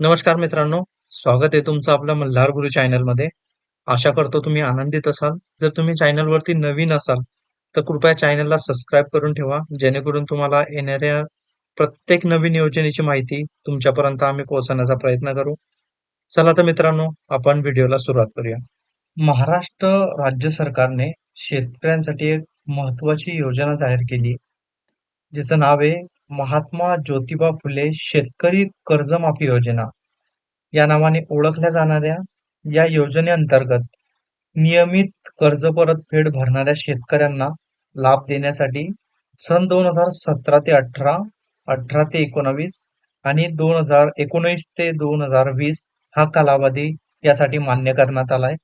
नमस्कार मित्रांनो, स्वागत आहे तुमचं आपल्या मल्हार गुरु चॅनलमध्ये. आशा करतो तुम्ही आनंदित असाल. जर तुम्ही चॅनलवरती नवीन असाल, तर कृपया चॅनलला सबस्क्राईब करून ठेवा, जेणेकरून तुम्हाला येणाऱ्या प्रत्येक नवीन योजनेची माहिती तुमच्यापर्यंत आम्ही पोहोचवण्याचा प्रयत्न करू. चला तर मित्रांनो, आपण व्हिडिओला सुरुवात करूया. महाराष्ट्र राज्य सरकारने शेतकऱ्यांसाठी एक महत्वाची योजना जाहीर केली, जिचं नाव आहे महात्मा ज्योतिबा फुले शेतकरी कर्जमाफी योजना. या नावाने ओळखल्या जाणाऱ्या या योजनेअंतर्गत नियमित कर्ज परतफेड भरणाऱ्या शेतकऱ्यांना लाभ देण्यासाठी सन दोन हजार सतरा ते अठरा, अठरा ते एकोणवीस आणि दोन हजार एकोणीस ते दोन हजार वीस हा कालावधी यासाठी मान्य करण्यात आलाय.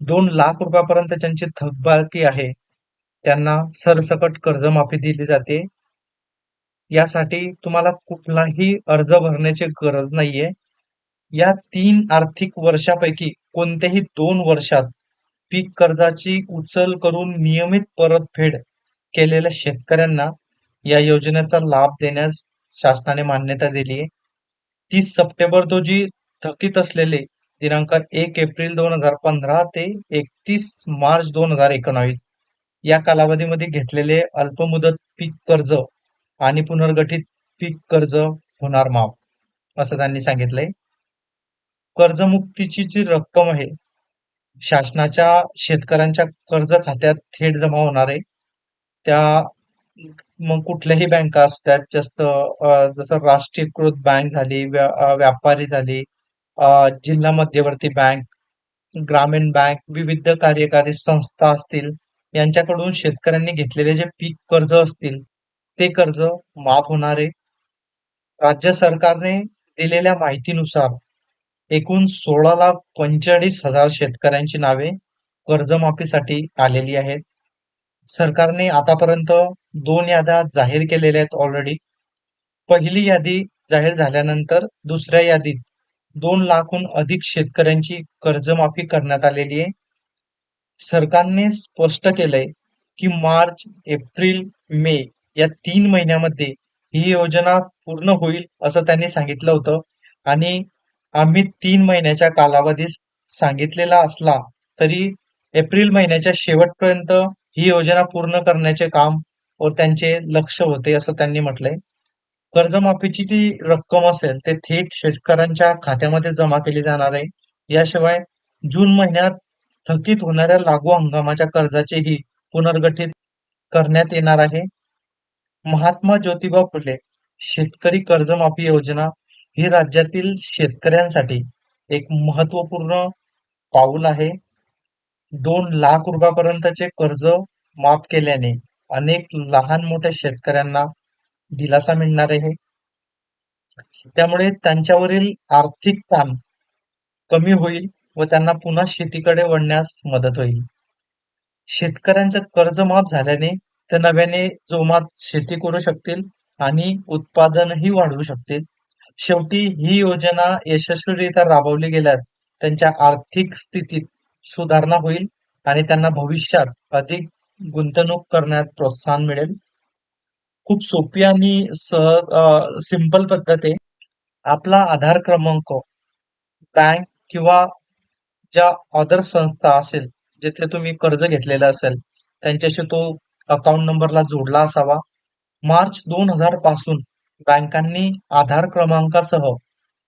दोन लाख रुपयापर्यंत ज्यांची थकबाकी आहे, त्यांना सरसकट कर्जमाफी दिली जाते. यासाठी तुम्हाला कुठलाही अर्ज भरण्याची गरज नाहीये. या तीन आर्थिक वर्षापैकी कोणत्याही दोन वर्षात पीक कर्जाची उचल करून नियमित परतफेड केलेल्या शेतकऱ्यांना या योजनेचा लाभ देण्यास शासनाने मान्यता दिली आहे. तीस सप्टेंबर रोजी थकीत असलेले दिनांक एक एप्रिल दोन हजार पंधरा ते एकतीस मार्च दोन हजार एकोणावीस या कालावधीमध्ये घेतलेले अल्पमुदत पीक कर्ज आणि पुनर्गठित पीक कर्ज होणार माफ असं त्यांनी सांगितलंय. कर्जमुक्तीची जी रक्कम आहे, शासनाच्या शेतकऱ्यांच्या कर्ज खात्यात थेट जमा होणार आहे. त्या मग कुठल्याही बँका असू त्यात जास्त जसं राष्ट्रीयकृत बँक झाली, व्यापारी झाली, जिल्हा मध्यवर्ती बँक, ग्रामीण बँक, विविध कार्यकारी संस्था असतील, यांच्याकडून शेतकऱ्यांनी घेतलेले जे पीक कर्ज असतील, ते कर्ज माफ होणार आहे. राज्य सरकारने दिलेल्या माहितीनुसार एकूण सोळा लाख पंचेचाळीस हजार शेतकऱ्यांची नावे कर्जमाफीसाठी आलेली आहेत. सरकारने आतापर्यंत दोन याद्या जाहीर केलेल्या आहेत ऑलरेडी. पहिली यादी जाहीर झाल्यानंतर दुसऱ्या यादीत दोन लाखहून अधिक शेतकऱ्यांची कर्जमाफी करण्यात आलेली आहे. सरकारने स्पष्ट केलंय की मार्च, एप्रिल, मे या तीन महिन्यामध्ये ही योजना पूर्ण होईल असं त्यांनी सांगितलं होतं आणि आम्ही तीन महिन्याच्या कालावधीस सांगितलेला असला तरी एप्रिल महिन्याच्या शेवटपर्यंत ही योजना पूर्ण करण्याचे काम व त्यांचे लक्ष होते असं त्यांनी म्हटलंय. कर्जमाफीची जी रक्कम असेल ते थेट शेतकऱ्यांच्या खात्यामध्ये जमा केली जाणार आहे. याशिवाय जून महिन्यात थकीत होणाऱ्या लागू हंगामाच्या कर्जाचेही पुनर्गठित करण्यात येणार आहे. महात्मा ज्योतिबा फुले शेतकरी कर्जमाफी योजना ही राज्यातील शेतकऱ्यांसाठी एक महत्त्वपूर्ण पाऊल आहे. दोन लाख रुपयापर्यंतचे कर्ज माफ केल्याने अनेक लहान मोठ्या शेतकऱ्यांना दिलासा मिळणार आहे. त्यामुळे त्यांच्यावरील आर्थिक ताण कमी होईल व त्यांना पुन्हा शेतीकडे वळण्यास मदत होईल. शेतकऱ्यांचं कर्ज माफ झाल्याने ते नव्याने जोमात शेती करू शकतील आणि उत्पादनही वाढवू शकतील. शेवटी ही योजना यशस्वीरित्या राबवली गेल्यास त्यांच्या आर्थिक स्थितीत सुधारणा होईल आणि त्यांना भविष्यात अधिक गुंतवणूक करण्यात प्रोत्साहन मिळेल. खूप सोपी आणि सहज सिंपल पद्धत आहे. आपला आधार क्रमांक बँक किंवा ज्या अदर संस्था असेल, जिथे तुम्ही कर्ज घेतलेलं असेल, त्यांच्याशी तो अकाउंट नंबरला जोडला असावा. मार्च दोन हजारपासून बँकांनी आधार क्रमांकासह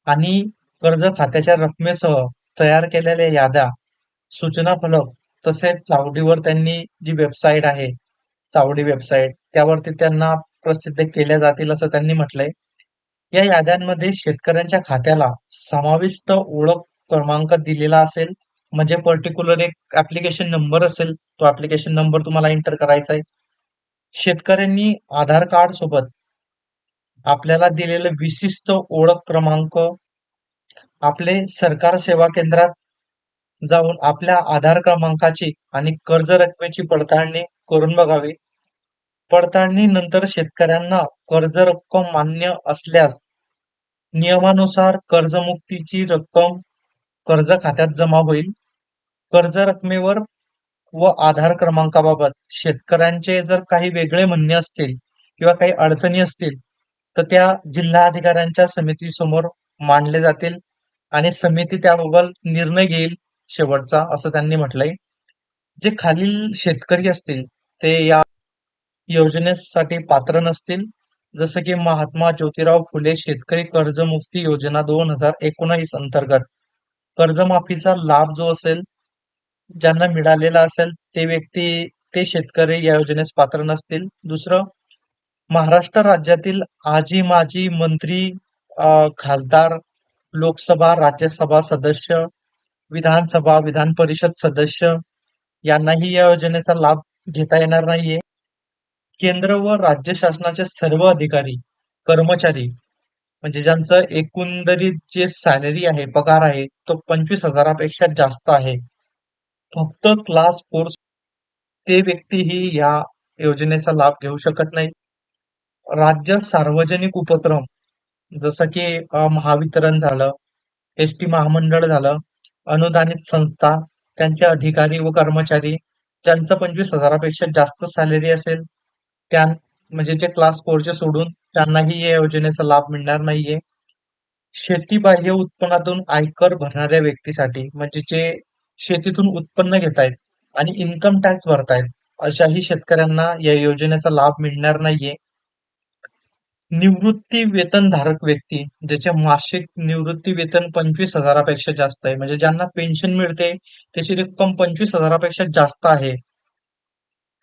आणि कर्ज खात्याच्या रकमेसह तयार केलेल्या याद्या, सूचना फलक तसेच चावडीवर त्यांनी जी वेबसाईट आहे, चावडी वेबसाईट त्यावरती त्यांना प्रसिद्ध केल्या जातील असं त्यांनी म्हटलंय. या याद्यांमध्ये शेतकऱ्यांच्या खात्याला समाविष्ट ओळख क्रमांक दिलेला असेल, म्हणजे पर्टिक्युलर एक ऍप्लिकेशन नंबर असेल, तो ऍप्लिकेशन नंबर तुम्हाला एंटर करायचा आहे. शेतकऱ्यांनी आधार कार्ड सोबत आपल्याला दिलेलं विशिष्ट ओळख क्रमांक आपले सरकार सेवा केंद्रात जाऊन आपल्या आधार क्रमांकाची आणि कर्ज रकमेची पडताळणी करून बघावी. पडताळणी नंतर शेतकऱ्यांना कर्ज रक्कम मान्य असल्यास नियमानुसार कर्जमुक्तीची रक्कम कर्ज खात्यात जमा होईल. कर्ज रकमेवर व आधार क्रमांकाबाबत शेतकऱ्यांचे जर काही वेगळे म्हणणे असतील किंवा काही अडचणी असतील, तर त्या जिल्हा अधिकाऱ्यांच्या समितीसमोर मांडले जातील आणि समिती त्याबाबत निर्णय घेईल शेवटचा असं त्यांनी म्हटलंय. जे खालील शेतकरी असतील ते या योजनेसाठी पात्र नसतील. जसं की महात्मा ज्योतिराव फुले शेतकरी कर्जमुक्ती योजना दोन हजार एकोणावीस अंतर्गत कर्जमाफीचा लाभ जो असेल ज्यांना मिळालेला असेल ते व्यक्ती ते शेतकरी या योजनेस पात्र नसतील. दुसरं महाराष्ट्र राज्यातील आजी माजी मंत्री खासदार लोकसभा राज्यसभा सदस्य विधानसभा विधान परिषद सदस्य यांनाही या योजनेचा लाभ घेता येणार नाहीये. केंद्र व राज्य शासनाचे सर्व अधिकारी कर्मचारी म्हणजे ज्यांचं एकंदरीत जे सॅलरी आहे पगार आहे तो पंचवीस हजारापेक्षा जास्त आहे. फक्त क्लास फोर ते व्यक्तीही या योजनेचा लाभ घेऊ शकत नाही राज्य सार्वजनिक उपक्रम जसं की महावितरण झालं एस टी महामंडळ झालं अनुदानित संस्था त्यांचे अधिकारी व कर्मचारी ज्यांचं पंचवीस हजारापेक्षा जास्त सॅलरी असेल त्या म्हणजे जे क्लास फोरचे सोडून त्यांनाही या योजनेचा लाभ मिळणार नाहीये. शेतीबाह्य उत्पन्नातून आयकर भरणाऱ्या व्यक्तीसाठी म्हणजे जे शेतीतून उत्पन्न घेत आहेत आणि इन्कम टॅक्स भरतायत अशाही शेतकऱ्यांना या योजनेचा लाभ मिळणार नाहीये. निवृत्ती वेतनधारक व्यक्ती ज्याचे मासिक निवृत्ती वेतन पंचवीस हजारापेक्षा जास्त आहे म्हणजे ज्यांना पेन्शन मिळते त्याची रक्कम पंचवीस हजारापेक्षा जास्त आहे.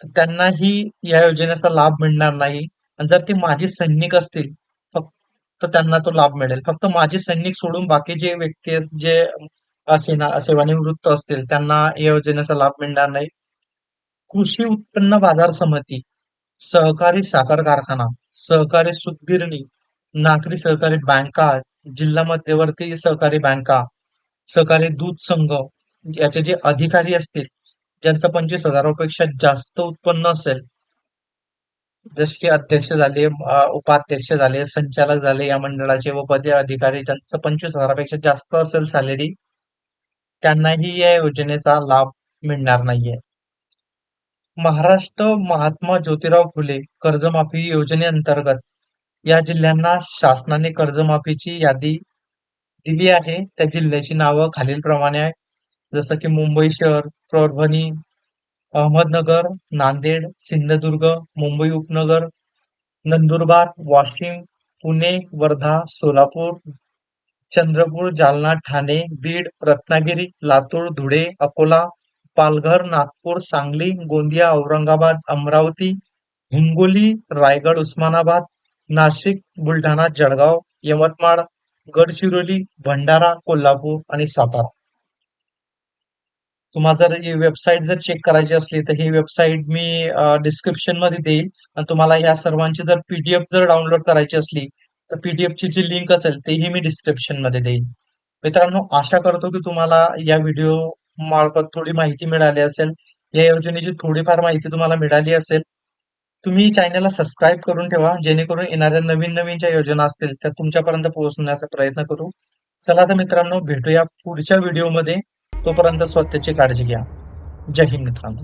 तर त्यांनाही या योजनेचा लाभ मिळणार नाही. आणि जर ते माजी सैनिक असतील फक्त त्यांना तो लाभ मिळेल. फक्त माजी सैनिक सोडून बाकी जे व्यक्ती आहेत, जे सेना सेवानिवृत्त असतील त्यांना या योजनेचा लाभ मिळणार नाही. कृषी उत्पन्न बाजार समिती सहकारी साखर कारखाना सहकारी सुतगिरणी नागरी सहकारी बँका जिल्हा मध्यवर्ती सहकारी बँका सहकारी दूध संघ याचे जे अधिकारी असतील ज्यांचं पंचवीस हजारापेक्षा जास्त उत्पन्न असेल. जसे की अध्यक्ष झाले उपाध्यक्ष झाले संचालक झाले या मंडळाचे व पदे अधिकारी ज्यांचं पंचवीस हजारापेक्षा जास्त असेल सॅलरी त्यांनाही या योजनेचा लाभ मिळणार नाहीये. महाराष्ट्र महात्मा ज्योतिराव फुले कर्जमाफी योजनेअंतर्गत या जिल्ह्यांना शासनाने कर्जमाफीची यादी दिली आहे. त्या जिल्ह्याची नावं खालीलप्रमाणे आहे जसं की मुंबई शहर परभणी अहमदनगर नांदेड सिंधुदुर्ग मुंबई उपनगर नंदुरबार वाशिम पुणे वर्धा सोलापूर चंद्रपूर जालना ठाणे बीड रत्नागिरी लातूर धुळे अकोला पालघर नागपूर सांगली गोंदिया औरंगाबाद अमरावती हिंगोली रायगड उस्मानाबाद नाशिक बुलढाणा जळगाव यवतमाळ गडचिरोली भंडारा कोल्हापूर आणि सातारा. तुम्हाला जर ही वेबसाईट जर चेक करायची असली तर ही वेबसाईट मी डिस्क्रिप्शनमध्ये देईल. आणि तुम्हाला या सर्वांची जर पीडीएफ जर डाउनलोड करायची असली तर पीडीएफ ची जी लिंक असेल तेही मी डिस्क्रिप्शनमध्ये देईल मित्रांनो आशा करतो की तुम्हाला या व्हिडिओ मार्फत थोडी माहिती मिळाली असेल. या योजनेची थोडीफार माहिती तुम्हाला मिळाली असेल. तुम्ही चॅनलला सबस्क्राईब करून ठेवा जेणेकरून येणाऱ्या नवीन नवीन ज्या योजना असतील त्या तुमच्यापर्यंत पोहोचण्याचा प्रयत्न करू. चला तर मित्रांनो भेटूया पुढच्या व्हिडिओमध्ये तोपर्यंत स्वतःची काळजी घ्या. जय हिंद मित्रांनो.